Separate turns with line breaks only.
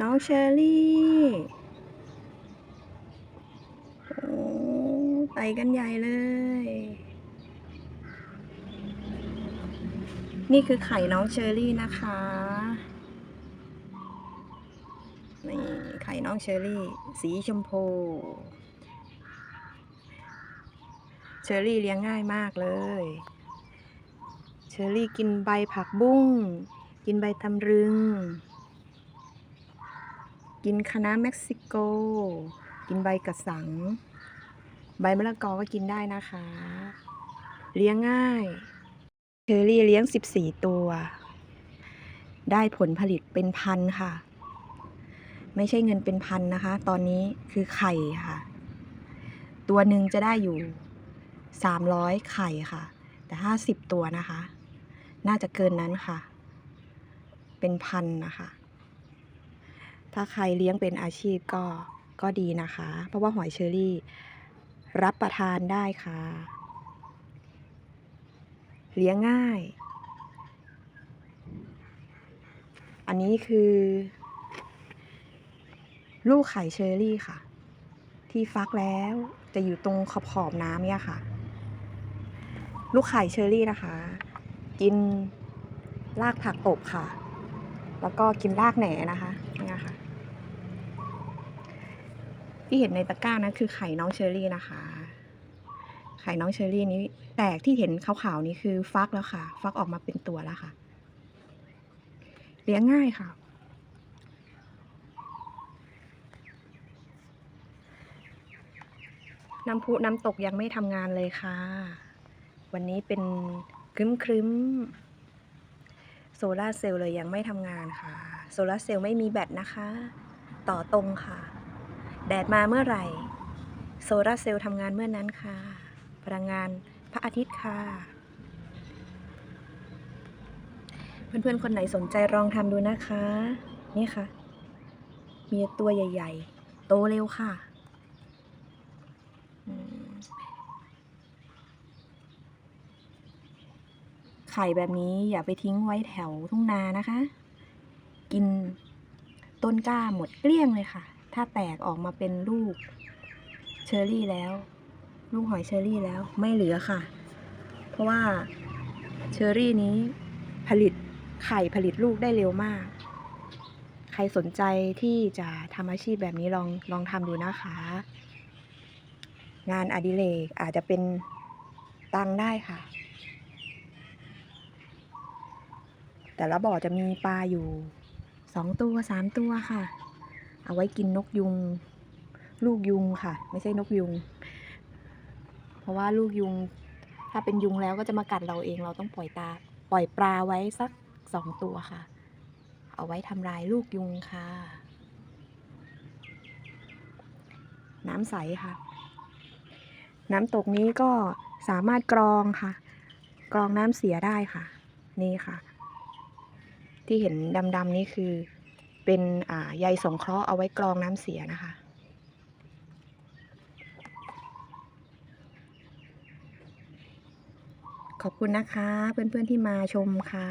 น้องเชอรี่โอ้ไปกันใหญ่เลย นี่คือไข่น้องเชอรี่นะคะนี่ไข่น้องเชอรี่ สีชมพู เชอรี่เลี้ยงง่ายมากเลย เชอรี่กินใบผักบุ้ง กินใบตำรึง กินคะน้าเม็กซิโก กินใบกระสัง ใบมะละกอก็กินได้นะคะ เลี้ยงง่ายเชอรี่เลี้ยง 14 ตัว ได้ผลผลิตเป็นพันค่ะ ไม่ใช่เงินเป็นพันนะคะ ตอนนี้คือไข่ค่ะ ตัวหนึ่งจะได้อยู่ 300 ไข่ค่ะ แต่ถ้า10ตัวนะคะ น่าจะเกินนั้นค่ะ เป็นพันนะคะ ถ้าใครเลี้ยงเป็นอาชีพก็ก็ดีนะคะ เพราะว่าหอยเชอรี่ รับประทานได้ค่ะ เลี้ยงง่าย อันนี้คือ ลูกไข่เชอรี่ค่ะ ที่ฟักแล้วจะอยู่ตรงขอบขอบน้ำเนี่ยค่ะ ลูกไข่เชอรี่นะคะ กินรากผักอบค่ะ แล้วก็กินรากแหน่นะคะเนี่ยค่ะ ที่เห็นในตะกร้านั้นคือไข่น้องเชอรี่นะคะ ไข่น้องเชอรี่นี้แตกที่เห็นขาวๆนี้คือฟักแล้วค่ะ ฟักออกมาเป็นตัวแล้วค่ะ เลี้ยงง่ายค่ะ น้ำพุน้ำตกยังไม่ทำงานเลยค่ะ วันนี้เป็นครึ้มครึ้มๆโซลาร์เซลล์เลยยังไม่ทำงานค่ะ โซลาร์เซลล์ไม่มีแบตนะคะ ต่อตรงค่ะ แดดมาเมื่อไหร่ โซลาร์เซลล์ทำงานเมื่อนั้นค่ะ พลังงานพระอาทิตย์ค่ะ เพื่อนๆ คนไหนสนใจลองทำดูนะคะ นี่ค่ะ มีตัวใหญ่ ๆ โตเร็วค่ะไข่แบบนี้อย่าไปทิ้งไว้แถวทุ่งนานะคะ กินต้นกล้าหมดเกลี้ยงเลยค่ะ ถ้าแตกออกมาเป็นลูกเชอรี่แล้ว ลูกหอยเชอรี่แล้วไม่เหลือค่ะ เพราะว่าเชอรี่นี้ผลิตไข่ผลิตลูกได้เร็วมาก ใครสนใจที่จะทำอาชีพแบบนี้ลองลองทำดูนะคะ งานอดิเรกอาจจะเป็นตังได้ค่ะ แต่ละบ่อจะมีปลาอยู่สองตัวสามตัวค่ะ เอาไว้กินนกยุง ลูกยุงค่ะ ไม่ใช่นกยุง เพราะว่าลูกยุง ถ้าเป็นยุงแล้วก็จะมากัดเราเองเราต้องปล่อยตา ปล่อยปลาไว้สักสองตัวค่ะ เอาไว้ทำลายลูกยุงค่ะ น้ำใสค่ะ น้ำตกนี้ก็สามารถกรองค่ะ กรองน้ำเสียได้ค่ะ นี่ค่ะ ที่เห็นดำๆนี่คือ เป็นใยสงเคราะห์เอาไว้กรองน้ำเสียนะคะ ขอบคุณนะคะ เพื่อนๆที่มาชมค่ะ